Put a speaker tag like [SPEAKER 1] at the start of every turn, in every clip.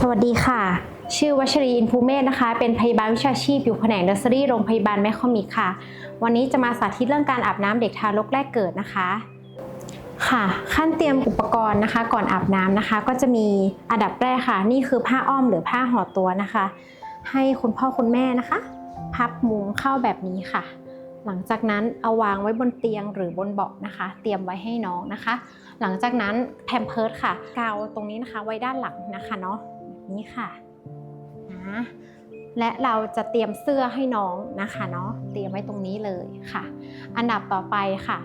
[SPEAKER 1] สวัสดีค่ะ ชื่อวัชรีอินภูเมศนะคะ เป็นพยาบาลวิชาชีพอยู่แผนกเนอร์เซอรี่โรงพยาบาลแม่ขอมิกค่ะ วันนี้จะมาสาธิตเรื่องการอาบน้ำเด็กทารกแรกเกิดนะคะ ค่ะ ขั้นเตรียมอุปกรณ์นะคะ ก่อนอาบน้ำนะคะ ก็จะมีอันดับแรกค่ะ นี่คือผ้าอ้อมหรือผ้าห่อตัวนะคะ ให้คุณพ่อคุณแม่นะคะ พับมุงเข้าแบบนี้ค่ะ หลังจากนั้นเอาวางไว้บนเตียงหรือบนเบาะนะคะ เตรียมไว้ให้น้องนะคะ หลังจากนั้นแพมเพิร์ดค่ะ กาวตรงนี้นะคะไว้ด้านหลังนะคะเนาะ นี้ค่ะนะและเราจะเตรียมเสื้อให้น้องนะคะเนาะเตรียมไว้ตรงนี้เลยค่ะ อันดับต่อไปค่ะ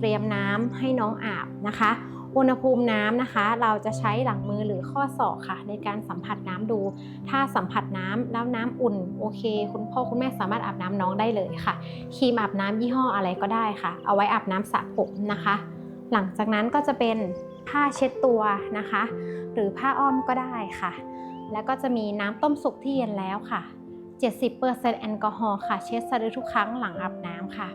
[SPEAKER 1] เตรียมน้ำให้น้องอาบนะคะ อุณหภูมิน้ำนะคะ เราจะใช้หลังมือหรือข้อศอกค่ะ ในการสัมผัสน้ำดู ถ้าสัมผัสน้ำแล้วน้ำอุ่นโอเค คุณพ่อคุณแม่สามารถอาบน้ำน้องได้เลยค่ะครีมอาบน้ำยี่ห้ออะไรก็ได้ค่ะ เอาไว้อาบน้ำสระผมนะคะ หลังจากนั้นก็จะเป็นผ้าเช็ดตัวนะคะ หรือผ้าอ้อมก็ได้ค่ะ แล้วก็จะมีน้ำต้มสุกที่เย็นแล้วค่ะ 70%แอลกอฮอล์ค่ะ เช็ดสะดือทุกครั้งหลังอาบน้ำค่ะ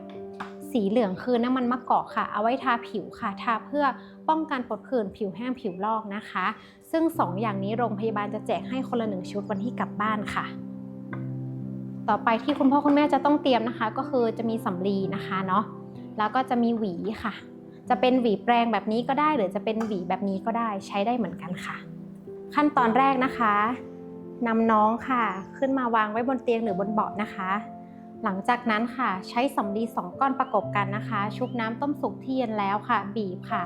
[SPEAKER 1] สีเหลืองคือน้ำมันมะกอกค่ะ เอาไว้ทาผิวค่ะ ทาเพื่อป้องกันปดผื่นผิวแห้งผิวลอกนะคะ ซึ่ง 2 อย่างนี้โรงพยาบาลจะแจกให้คนละหนึ่งชุดวันที่กลับบ้านค่ะ ต่อไปที่คุณพ่อคุณแม่จะต้องเตรียมนะคะ ก็คือจะมีสำลีนะคะเนาะ แล้วก็จะมีหวีค่ะ จะเป็นหวีแปรงแบบนี้ก็ได้ หรือจะเป็นหวีแบบนี้ก็ได้ ใช้ได้เหมือนกันค่ะ ขั้นตอนแรกนะคะนำน้องค่ะขึ้นมาวางไว้บนเตียงหรือบนเบาะนะคะ หลังจากนั้นค่ะใช้สำลีสองก้อนประกบกันนะคะ ชุบน้ำต้มสุกที่เย็นแล้วค่ะ บีบค่ะ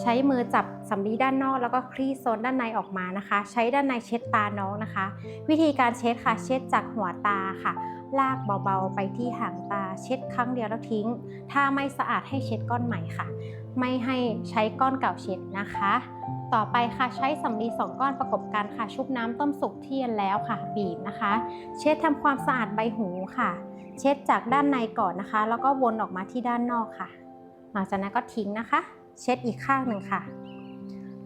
[SPEAKER 1] ใช้มือจับสำลีด้านนอก แล้วก็คลี่โซนด้านในออกมานะคะ ใช้ด้านในเช็ดตาน้องนะคะ วิธีการเช็ดค่ะ เช็ดจากหัวตาค่ะ ลากเบาๆไปที่หางตา เช็ดครั้งเดียวแล้วทิ้ง ถ้าไม่สะอาดให้เช็ดก้อนใหม่ค่ะ ไม่ให้ใช้ก้อนเก่าเช็ดนะคะ ต่อไปค่ะใช้สำลีสองก้อนประกบกันค่ะ ชุบน้ำต้มสุกที่เย็นแล้วค่ะ บีบนะคะ เช็ดทำความสะอาดใบหูค่ะ เช็ดจากด้านในก่อนนะคะ แล้วก็วนออกมาที่ด้านนอกค่ะ หลังจากนั้นก็ทิ้งนะคะ เช็ดอีกข้างหนึ่งค่ะ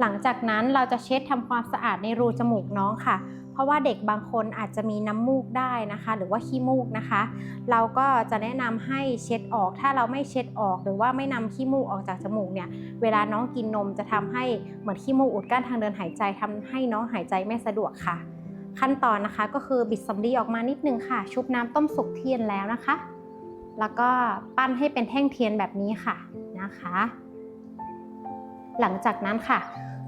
[SPEAKER 1] หลังจากนั้นเราจะเช็ดทำความสะอาดในรูจมูกน้องค่ะ เพราะว่าเด็กบางคนอาจจะมีน้ำมูกได้นะคะ หรือว่าขี้มูกนะคะ เราก็จะแนะนำให้เช็ดออก ถ้าเราไม่เช็ดออก หรือว่าไม่นำขี้มูกออกจากจมูกเนี่ย เวลาน้องกินนมจะทำให้เหมือนขี้มูกอุดกั้นทางเดินหายใจทำให้น้องหายใจไม่สะดวกค่ะ ขั้นตอนนะคะก็คือบิดสำลีออกมานิดนึงค่ะ ชุบน้ำต้มสุกเทียนแล้วนะคะ แล้วก็ปั้นให้เป็นแท่งเทียนแบบนี้ค่ะนะคะ หลังจากนั้นค่ะ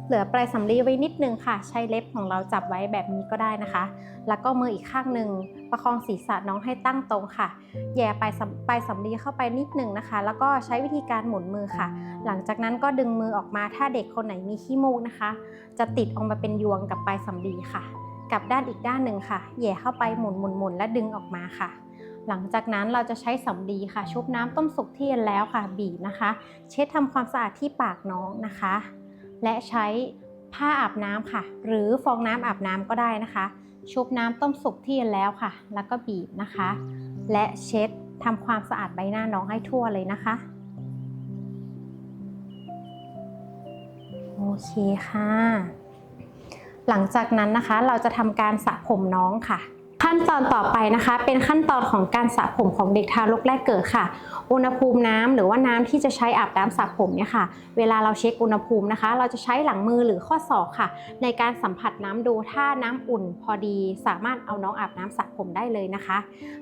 [SPEAKER 1] เหลือปลายสำลีไว้นิดนึงค่ะ ใช้เล็บของเราจับไว้แบบนี้ก็ได้นะคะ แล้วก็มืออีกข้างหนึ่งประคองศีรษะน้องให้ตั้งตรงค่ะ แย่ปลายสำปลายสำลีเข้าไปนิดนึงนะคะ แล้วก็ใช้วิธีการหมุนมือค่ะ หลังจากนั้นก็ดึงมือออกมาถ้าเด็กคนไหนมีขี้มูกนะคะ จะติดออกมาเป็นยวงกับปลายสำลีค่ะกับด้านอีกด้านหนึ่งค่ะ แย่เข้าไปหมุนหมุนหมุนและดึงออกมาค่ะ หลังจากนั้นเราจะใช้สำลีค่ะ ชุบน้ำต้มสุกที่เย็นแล้วค่ะ บีบนะคะ เช็ดทำความสะอาดที่ปากน้องนะคะ และใช้ผ้าอาบน้ำค่ะ หรือฟองน้ำอาบน้ำก็ได้นะคะ ชุบน้ำต้มสุกที่เย็นแล้วค่ะ แล้วก็บีบนะคะ และเช็ดทำความสะอาดใบหน้าน้องให้ทั่วเลยนะคะ โอเคค่ะ หลังจากนั้นนะคะเราจะทำการสระผมน้องค่ะ ขั้นตอนต่อไปนะคะ เป็นขั้นตอนของการสระผมของเด็กทารกแรกเกิดค่ะ อุณหภูมิน้ำหรือว่าน้ำที่จะใช้อาบน้ำสระผมเนี่ยค่ะ เวลาเราเช็คอุณหภูมินะคะ เราจะใช้หลังมือหรือข้อศอกค่ะ ในการสัมผัสน้ำดูถ้าน้ำอุ่นพอดี สามารถเอาน้องอาบน้ำสระผมได้เลยนะคะ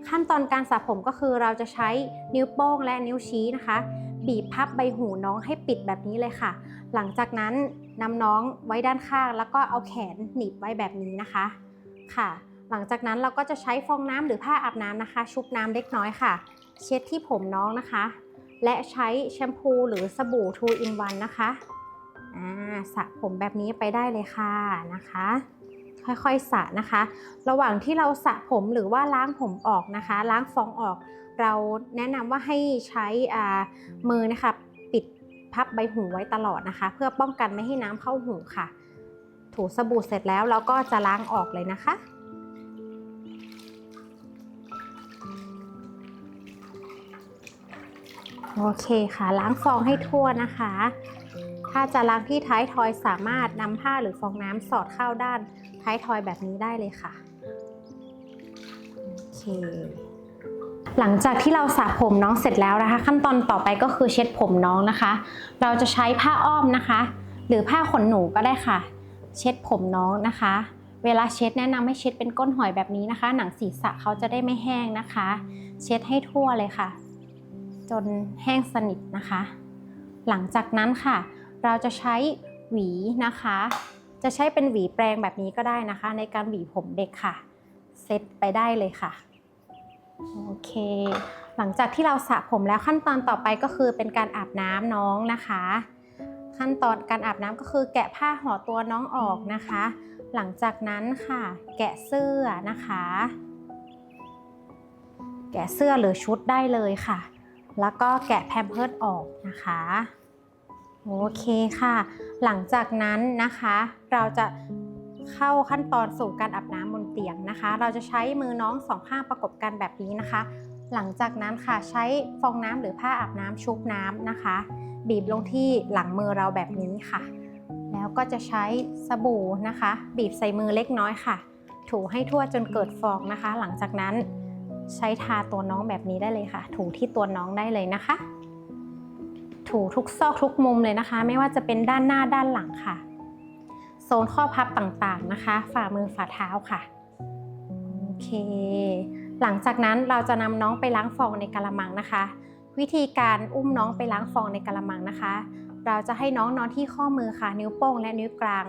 [SPEAKER 1] ขั้นตอนการสระผมก็คือเราจะใช้นิ้วโป้งและนิ้วชี้นะคะ บีบพับใบหูน้องให้ปิดแบบนี้เลยค่ะ หลังจากนั้นนำน้องไว้ด้านข้าง แล้วก็เอาแขนหนีบไว้แบบนี้นะคะค่ะ หลังจากนั้นเราก็จะใช้ฟองน้ำหรือผ้าอาบน้ำนะคะ ชุบน้ำเล็กน้อยค่ะ เช็ดที่ผมน้องนะคะ และใช้แชมพูหรือสบู่ 2 in 1นะคะสระผมแบบนี้ไปได้เลยค่ะนะคะ ค่อยๆสระนะคะ ระหว่างที่เราสระผมหรือว่าล้างผมออกนะคะ ล้างฟองออก เราแนะนำว่าให้ใช้มือนะคะปิดพับใบหูไว้ตลอดนะคะ เพื่อป้องกันไม่ให้น้ำเข้าหูค่ะ ถูสบู่เสร็จแล้วเราก็จะล้างออกเลยนะคะ โอเคค่ะ ล้างฟองให้ทั่วนะคะ ถ้าจะล้างที่ท้ายทอยสามารถนำผ้าหรือฟองน้ำสอดเข้าด้านท้ายทอยแบบนี้ได้เลยค่ะโอเคหลังจากที่เราสระผมน้องเสร็จแล้วนะคะ ขั้นตอนต่อไปก็คือเช็ดผมน้องนะคะ เราจะใช้ผ้าอ้อมนะคะ หรือผ้าขนหนูก็ได้ค่ะ เช็ดผมน้องนะคะ เวลาเช็ดแนะนำให้เช็ดเป็นก้นหอยแบบนี้นะคะ หนังศีรษะเขาจะได้ไม่แห้งนะคะ เช็ดให้ทั่วเลยค่ะ จนแห้งสนิทนะคะ หลังจากนั้นค่ะ เราจะใช้หวีนะคะ จะใช้เป็นหวีแปรงแบบนี้ก็ได้นะคะ ในการหวีผมเด็กค่ะเซตไปได้เลยค่ะโอเค หลังจากที่เราสระผมแล้วขั้นตอนต่อไปก็คือเป็นการอาบน้ำน้องนะคะ ขั้นตอนการอาบน้ำก็คือแกะผ้าห่อตัวน้องออกนะคะ หลังจากนั้นค่ะ แกะเสื้อนะคะ แกะเสื้อหรือชุดได้เลยค่ะ แล้วก็แกะแพมเพิร์ดออกนะคะโอเคค่ะ หลังจากนั้นนะคะ เราจะเข้าขั้นตอนสู่การอาบน้ำบนเตียงนะคะ เราจะใช้มือน้องสองข้างประกบกันแบบนี้นะคะ หลังจากนั้นค่ะใช้ฟองน้ำหรือผ้าอาบน้ำชุบน้ำนะคะ บีบลงที่หลังมือเราแบบนี้ค่ะ แล้วก็จะใช้สบู่นะคะ บีบใส่มือเล็กน้อยค่ะ ถูให้ทั่วจนเกิดฟองนะคะ หลังจากนั้น ใช้ทาตัวน้องแบบนี้ได้เลยค่ะ ถูที่ตัวน้องได้เลยนะคะ ถูทุกซอกทุกมุมเลยนะคะ ไม่ว่าจะเป็นด้านหน้าด้านหลังค่ะ โซนข้อพับต่างๆนะคะ ฝ่ามือฝ่าเท้าค่ะโอเค หลังจากนั้นเราจะนำน้องไปล้างฟองในกะละมังนะคะ วิธีการอุ้มน้องไปล้างฟองในกะละมังนะคะ เราจะให้น้องนอนที่ข้อมือค่ะ นิ้วโป้งและนิ้วกลาง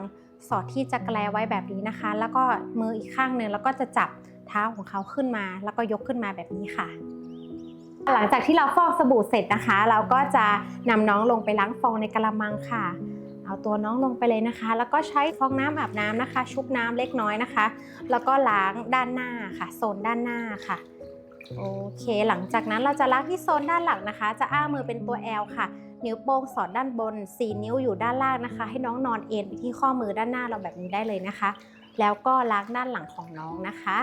[SPEAKER 1] สอดที่จักลไว้แบบนี้นะคะ แล้วก็มืออีกข้างหนึ่งแล้วก็จะจับเท้าของเขาขึ้นมา แล้วก็ยกขึ้นมาแบบนี้ค่ะ หลังจากที่เราฟอกสบู่เสร็จนะคะ เราก็จะนำน้องลงไปล้างฟองในกะละมังค่ะ เอาตัวน้องลงไปเลยนะคะ แล้วก็ใช้ฟองน้ำอาบน้ำนะคะ ชุบน้ำเล็กน้อยนะคะ แล้วก็ล้างด้านหน้าค่ะโซนด้านหน้าค่ะโอเค หลังจากนั้นเราจะล้างที่โซนด้านหลังนะคะ จะอ้ามือเป็นตัว L ค่ะ นิ้วโป้งสอดด้านบน 4 นิ้วอยู่ด้านล่างนะคะ ให้น้องนอนเอ็นไปที่ข้อมือด้านหน้าเราแบบนี้ได้เลยนะคะ แล้วก็ล้างด้านหลังของน้องนะคะ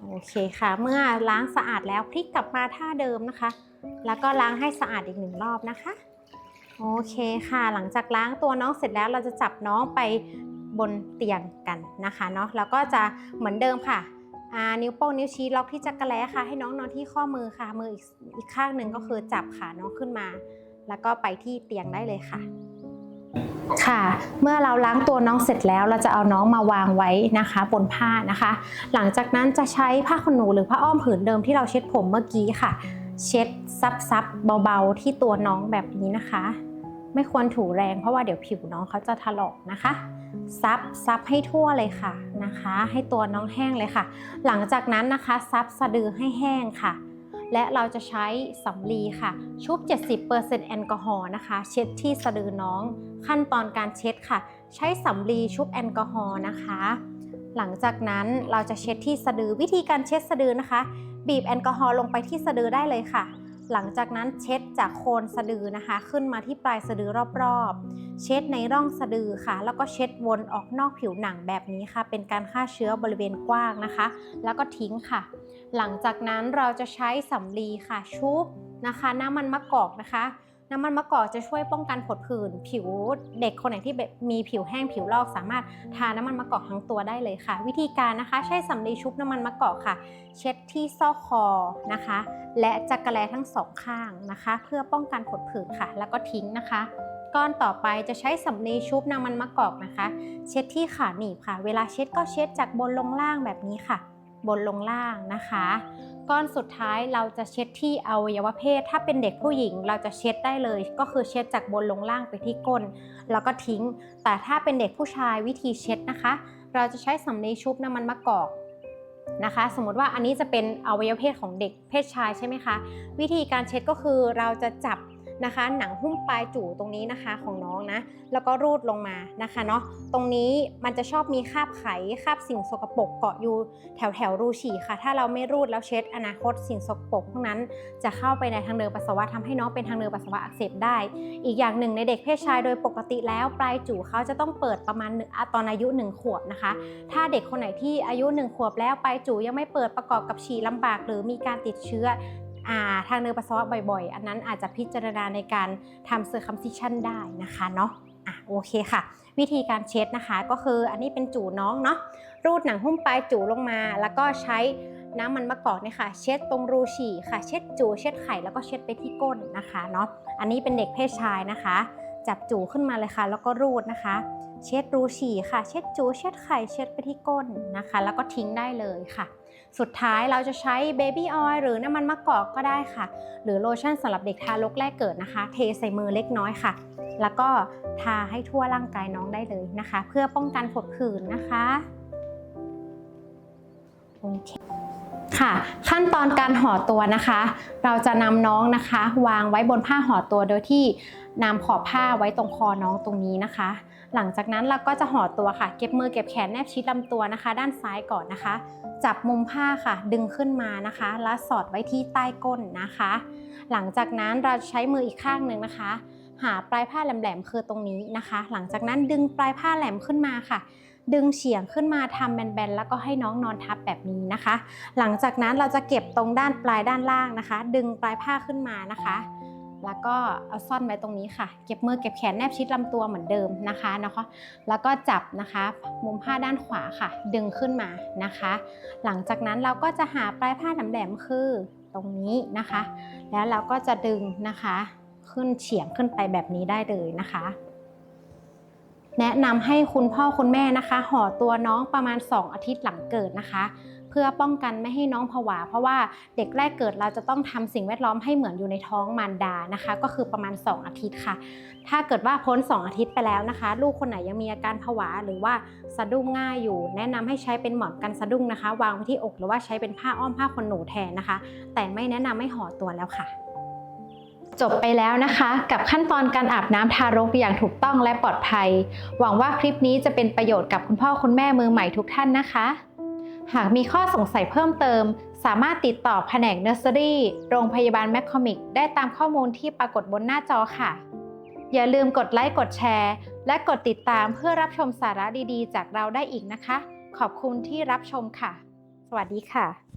[SPEAKER 1] โอเคค่ะ เมื่อล้างสะอาดแล้วพลิกกลับมาท่าเดิมนะคะ แล้วก็ล้างให้สะอาดอีกหนึ่งรอบนะคะโอเคค่ะ หลังจากล้างตัวน้องเสร็จแล้วเราจะจับน้องไปบนเตียงกันนะคะเนาะแล้วก็จะเหมือนเดิมค่ะอ่า นิ้วโป้งนิ้วชี้ล็อกที่จักรแล้ค่ะ ให้น้องนอนที่ข้อมือค่ะ มืออีกอีกข้างหนึ่งก็คือจับขาน้องขึ้นมา แล้วก็ไปที่เตียงได้เลยค่ะ ค่ะ เมื่อเราล้างตัวน้องเสร็จแล้ว เราจะเอาน้องมาวางไว้นะคะบนผ้านะคะ หลังจากนั้นจะใช้ผ้าขนหนูหรือผ้าอ้อมผืนเดิมที่เราเช็ดผมเมื่อกี้ค่ะ เช็ดซับซับเบาๆที่ตัวน้องแบบนี้นะคะ ไม่ควรถูแรงเพราะว่าเดี๋ยวผิวน้องเขาจะถลอกนะคะ ซับซับให้ทั่วเลยค่ะนะคะ ให้ตัวน้องแห้งเลยค่ะ หลังจากนั้นนะคะซับสะดือให้แห้งค่ะ และเราจะใช้สำลีค่ะ ชุบ 70%แอลกอฮอล์นะคะ เช็ดที่สะดือน้อง ขั้นตอนการเช็ดค่ะ ใช้สำลีชุบแอลกอฮอล์นะคะ หลังจากนั้นเราจะเช็ดที่สะดือวิธีการเช็ดสะดือนะคะ บีบแอลกอฮอล์ลงไปที่สะดือได้เลยค่ะ หลังจากนั้นเช็ดจากโคนสะดือนะคะ ขึ้นมาที่ปลายสะดือรอบๆ เช็ดในร่องสะดือค่ะ แล้วก็เช็ดวนออกนอกผิวหนังแบบนี้ค่ะ เป็นการฆ่าเชื้อบริเวณกว้างนะคะ แล้วก็ทิ้งค่ะ หลังจากนั้นเราจะใช้สำลีค่ะชุบนะคะ น้ำมันมะกอกนะคะ น้ำมันมะกอกจะช่วยป้องกันผดผื่นผิวเด็กคนไหนที่แบบมีผิวแห้งผิวลอกสามารถทาน้ำมันมะกอกทั้งตัวได้เลยค่ะ วิธีการนะคะใช้สำลีชุบน้ำมันมะกอกค่ะ เช็ดที่ซอกคอนะคะ และจักระแลทั้งสองข้างนะคะ เพื่อป้องกันผดผื่นค่ะ แล้วก็ทิ้งนะคะก้อนต่อไปจะใช้สำลีชุบน้ำมันมะกอกนะคะ เช็ดที่ขาหนีบค่ะ เวลาเช็ดก็เช็ดจากบนลงล่างแบบนี้ค่ะ บนลงล่างนะคะ ก้อนสุดท้ายเราจะเช็ดที่อวัยวะเพศ ถ้าเป็นเด็กผู้หญิงเราจะเช็ดได้เลย ก็คือเช็ดจากบนลงล่างไปที่ก้น แล้วก็ทิ้ง แต่ถ้าเป็นเด็กผู้ชายวิธีเช็ดนะคะ เราจะใช้สำลีชุบน้ำมันมะกอกนะคะ สมมติว่าอันนี้จะเป็นอวัยวะเพศของเด็กเพศชายใช่ไหมคะ วิธีการเช็ดก็คือเราจะจับ นะคะ หนังหุ้มปลายจู่ตรงนี้นะคะของน้องนะ แล้วก็รูดลงมานะคะเนาะตรงนี้มันจะชอบมีคราบไขคราบสิ่งสกปรกเกาะอยู่แถวแถวรูฉี่ค่ะ ถ้าเราไม่รูดแล้วเช็ดอนาคตสิ่งสกปรกพวกนั้น จะเข้าไปในทางเดินปัสสาวะทำให้น้องเป็นทางเดินปัสสาวะอักเสบได้ อีกอย่างหนึ่งในเด็กเพศชายโดยปกติแล้วปลายจู่เขาจะต้องเปิดประมาณหนึ่งตอนอายุ 1 ขวบนะคะ ถ้าเด็กคนไหนที่อายุ 1 ขวบแล้วปลายจู่ยังไม่เปิดประกอบกับฉี่ลำบาก หรือมีการติดเชื้อ ทางเดินปัสสาวะบ่อยๆ อันนั้นอาจจะพิจารณาในการทำเซอร์คัมซิชันได้นะคะเนาะอะโอเคค่ะ วิธีการเช็ดนะคะก็คืออันนี้เป็นจู่น้องเนาะรูดหนังหุ้มปลายจู่ลงมา แล้วก็ใช้น้ำมันมะกอกเนี่ยค่ะเช็ดตรงรูฉี่ค่ะเช็ดจู่เช็ดไข่แล้วก็เช็ดไปที่ก้นนะคะเนาะอันนี้เป็นเด็กเพศชายนะคะ จับจูขึ้นมาเลยค่ะ แล้วก็รูดนะคะ เช็ดรูฉี่ค่ะ เช็ดจูเช็ดไข่เช็ดไปที่ก้นนะคะ แล้วก็ทิ้งได้เลยค่ะ สุดท้ายเราจะใช้เบบี้ออยล์หรือน้ำมันมะกอกก็ได้ค่ะ หรือโลชั่นสำหรับเด็กทารกแรกเกิดนะคะ เทใส่มือเล็กน้อยค่ะ แล้วก็ทาให้ทั่วร่างกายน้องได้เลยนะคะ เพื่อป้องกันผดผื่นนะคะโอเคค่ะขั้นตอนการห่อตัวนะคะ เราจะนำน้องนะคะ วางไว้บนผ้าห่อตัวโดยที่นำขอบผ้าไว้ตรงคอน้องตรงนี้นะคะ หลังจากนั้นเราก็จะห่อตัวค่ะ เก็บมือเก็บแขนแนบชิดลำตัวนะคะ ด้านซ้ายก่อนนะคะ จับมุมผ้าค่ะ ดึงขึ้นมานะคะ แล้วสอดไว้ที่ใต้ก้นนะคะ หลังจากนั้นเราใช้มืออีกข้างหนึ่งนะคะ หาปลายผ้าแหลมๆคือตรงนี้นะคะ หลังจากนั้นดึงปลายผ้าแหลมขึ้นมาค่ะดึงเฉียงขึ้นมาทำแบนๆ แล้วก็ให้น้องนอนทับแบบนี้นะคะ หลังจากนั้นเราจะเก็บตรงด้านปลายด้านล่างนะคะ ดึงปลายผ้าขึ้นมานะคะ แล้วก็เอาซ่อนไว้ตรงนี้ค่ะ เก็บมือเก็บแขนแนบชิดลำตัวเหมือนเดิมนะคะนะคะแล้วก็จับนะคะ มุมผ้าด้านขวาค่ะ ดึงขึ้นมานะคะ หลังจากนั้นเราก็จะหาปลายผ้าแหลมๆคือตรงนี้นะคะ แล้วเราก็จะดึงนะคะ ขึ้นเฉียงขึ้นไปแบบนี้ได้เลยนะคะแนะนำให้คุณพ่อคุณแม่นะคะ ห่อตัวน้องประมาณ 2 อาทิตย์หลังเกิดนะคะ เพื่อป้องกันไม่ให้น้องผวา เพราะว่าเด็กแรกเกิดเราจะต้องทำสิ่งแวดล้อมให้เหมือนอยู่ในท้องมารดานะคะ ก็คือประมาณ 2 อาทิตย์ค่ะ ถ้าเกิดว่าพ้น 2 อาทิตย์ไปแล้วนะคะ ลูกคนไหนยังมีอาการผวาหรือว่าสะดุ้งง่ายอยู่ แนะนำให้ใช้เป็นหมอนกันสะดุ้งนะคะ วางไว้ที่อกหรือว่าใช้เป็นผ้าอ้อมผ้าขนหนูแทนนะคะ แต่ไม่แนะนำให้ห่อตัวแล้วค่ะจบไปแล้วนะคะ กับขั้นตอนการอาบน้ำทารกอย่างถูกต้องและปลอดภัย หวังว่าคลิปนี้จะเป็นประโยชน์กับคุณพ่อคุณแม่มือใหม่ทุกท่านนะคะ หากมีข้อสงสัยเพิ่มเติม สามารถติดต่อแผนกเนอร์เซอรี่โรงพยาบาลแมคคอมิกได้ตามข้อมูลที่ปรากฏบนหน้าจอค่ะ อย่าลืมกดไลค์กดแชร์ และกดติดตามเพื่อรับชมสาระดีๆ จากเราได้อีกนะคะ ขอบคุณที่รับชมค่ะ สวัสดีค่ะ